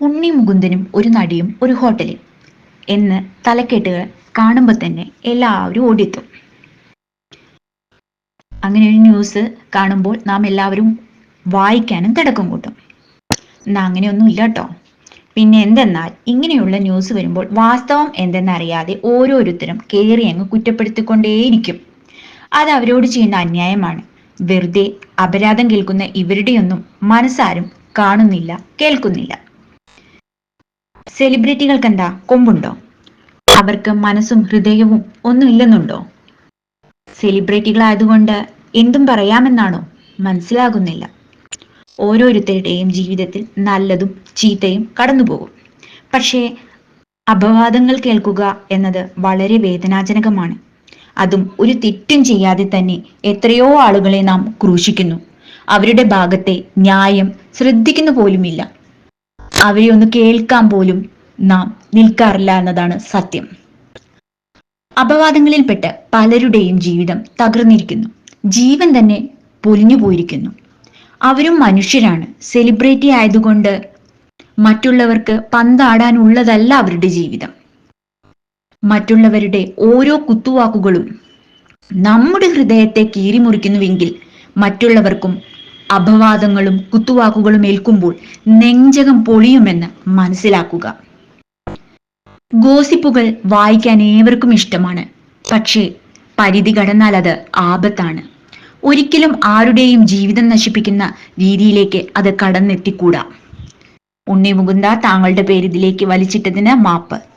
ഉണ്ണി മുകുന്ദനും ഒരു നടിയും ഒരു ഹോട്ടലിൽ. എന്ന് തലക്കെട്ടുകൾ കാണുമ്പോൾ തന്നെ എല്ലാവരും ഓടിയെത്തും. അങ്ങനെ ഒരു ന്യൂസ് കാണുമ്പോൾ നാം എല്ലാവരും വായിക്കാനും തിടക്കം കൂട്ടും. എന്നാ അങ്ങനെയൊന്നും ഇല്ല കേട്ടോ പിന്നെ എന്തെന്നാൽ ഇങ്ങനെയുള്ള ന്യൂസ് വരുമ്പോൾ വാസ്തവം എന്തെന്നറിയാതെ ഓരോരുത്തരും കയറി അങ്ങ് കുറ്റപ്പെടുത്തിക്കൊണ്ടേയിരിക്കും. അത് അവരോട് ചെയ്യുന്ന അന്യായമാണ്. വെറുതെ അപരാധം കേൾക്കുന്ന ഇവരുടെയൊന്നും മനസ്സാരും കാണുന്നില്ല കേൾക്കുന്നില്ല. സെലിബ്രിറ്റികൾക്ക് എന്താ കൊമ്പുണ്ടോ? അവർക്ക് മനസ്സും ഹൃദയവും ഒന്നും ഇല്ലെന്നുണ്ടോ സെലിബ്രിറ്റികളായതുകൊണ്ട് എന്തും പറയാമെന്നാണോ? മനസ്സിലാകുന്നില്ല. ഓരോരുത്തരുടെയും ജീവിതത്തിൽ നല്ലതും ചീത്തയും കടന്നുപോകും. പക്ഷേ അപവാദങ്ങൾ കേൾക്കുക എന്നത് വളരെ വേദനാജനകമാണ്. അതും ഒരു തെറ്റും ചെയ്യാതെ തന്നെ എത്രയോ ആളുകളെ നാം ക്രൂശിക്കുന്നു. അവരുടെ ഭാഗത്തെ ന്യായം ശ്രദ്ധിക്കുന്നു പോലുമില്ല. അവരെ ഒന്ന് കേൾക്കാൻ പോലും നാം നിൽക്കാറില്ല എന്നതാണ് സത്യം. അപവാദങ്ങളിൽപ്പെട്ട് പലരുടെയും ജീവിതം തകർന്നിരിക്കുന്നു. ജീവൻ തന്നെ പൊലിഞ്ഞു പോയിരിക്കുന്നു. അവരും മനുഷ്യരാണ്. സെലിബ്രിറ്റി ആയതുകൊണ്ട് മറ്റുള്ളവർക്ക് പന്താടാനുള്ളതല്ല അവരുടെ ജീവിതം. മറ്റുള്ളവരുടെ ഓരോ കുത്തുവാക്കുകളും നമ്മുടെ ഹൃദയത്തെ കീറിമുറിക്കുന്നുവെങ്കിൽ മറ്റുള്ളവർക്കും അപവാദങ്ങളും കുത്തുവാക്കുകളും ഏൽക്കുമ്പോൾ നെഞ്ചകം പൊളിയുമെന്ന് മനസ്സിലാക്കുക. ഗോസിപ്പുകൾ വായിക്കാൻ ഏവർക്കും ഇഷ്ടമാണ്. പക്ഷേ പരിധി കടന്നാൽ അത് ആപത്താണ്. ഒരിക്കലും ആരുടെയും ജീവിതം നശിപ്പിക്കുന്ന രീതിയിലേക്ക് അത് കടന്നെത്തിക്കൂടാ. ഉണ്ണി മുകുന്ദ താങ്കളുടെ പേര് ഇതിലേക്ക് വലിച്ചിട്ടതിന് മാപ്പ്.